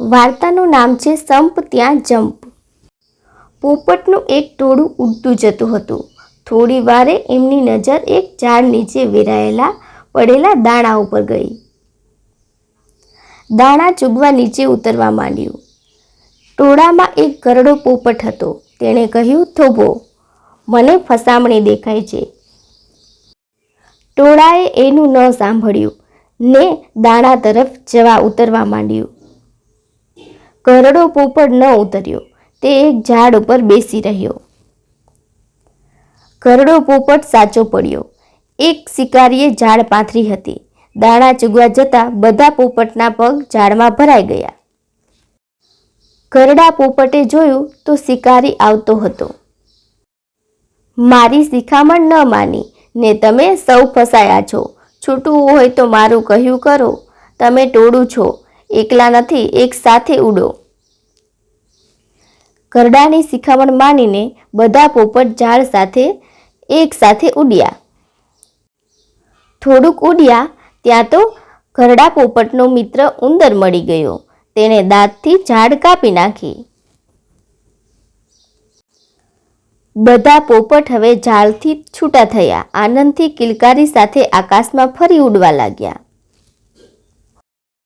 વાર્તાનું નામ છે સંપ ત્યાં જંપ. પોપટનું એક ટોળું ઉડતું જતું હતું. થોડી વારે એમની નજર એક ઝાડ નીચે વેરાયેલા, પડેલા દાણા ઉપર ગઈ. દાણા ચૂગવા નીચે ઉતરવા માંડ્યું. ટોળામાં એક ગરડો પોપટ હતો. તેણે કહ્યું, થોભો, મને ફસામણી દેખાય છે. ટોળાએ એનું ન સાંભળ્યું ને દાણા તરફ જવા ઉતરવા માંડ્યું. ઘરડો પોપટ ન ઉતર્યો. તે એક ઝાડ ઉપર બેસી રહ્યો. ઘરડો પોપટ સાચો પડ્યો. એક શિકારીએ ઝાડ પાથરી હતી. દાણા ચૂગવા જતાં બધા પોપટના પગ ઝાડમાં ભરાઈ ગયા. ઘરડા પોપટે જોયું તો શિકારી આવતો હતો. મારી શિખામણ ન માની. ને તમે સૌ ફસાયા છો. છૂટવું હોય તો મારું કહ્યું કરો. તમે ટોળું છો. એકલા નથી, એક સાથે ઉડો. ઘરડાની શિખામણ માનીને બધા પોપટ ઝાડ સાથે, એક સાથે ઉડ્યા. થોડુંક ઉડ્યા, ત્યાં તો ઘરડા પોપટનો મિત્ર ઉંદર મળી ગયો. તેણે દાંતથી ઝાડ કાપી નાખી. બધા પોપટ હવે ઝાડથી છૂટા થયા. આનંદથી કિલકારી સાથે આકાશમાં ફરી ઉડવા લાગ્યા.